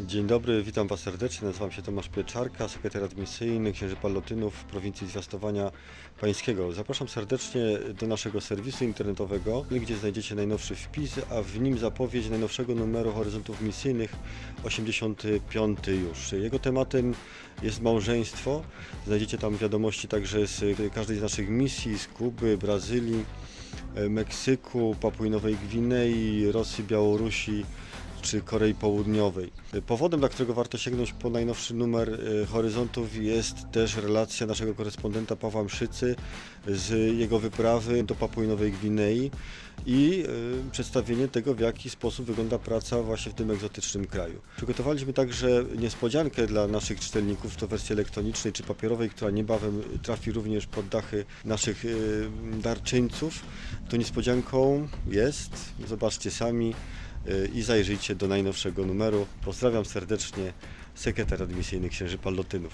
Dzień dobry, witam Was serdecznie. Nazywam się Tomasz Pieczarka, sekretariat misyjny Księży Pallotynów w prowincji Zwiastowania Pańskiego. Zapraszam serdecznie do naszego serwisu internetowego, gdzie znajdziecie najnowszy wpis, a w nim zapowiedź najnowszego numeru Horyzontów Misyjnych, 85 już. Jego tematem jest małżeństwo. Znajdziecie tam wiadomości także z każdej z naszych misji, z Kuby, Brazylii, Meksyku, Papui Nowej Gwinei, Rosji, Białorusi czy Korei Południowej. Powodem, dla którego warto sięgnąć po najnowszy numer e, Horyzontów jest też relacja naszego korespondenta Pawła Mszycy z jego wyprawy do Papui Nowej Gwinei i e, przedstawienie tego, w jaki sposób wygląda praca właśnie w tym egzotycznym kraju. Przygotowaliśmy także niespodziankę dla naszych czytelników, to wersji elektronicznej czy papierowej, która niebawem trafi również pod dachy naszych e, darczyńców. To niespodzianką jest, zobaczcie sami, i zajrzyjcie do najnowszego numeru. Pozdrawiam serdecznie, sekretariat misyjny Księży Pallotynów.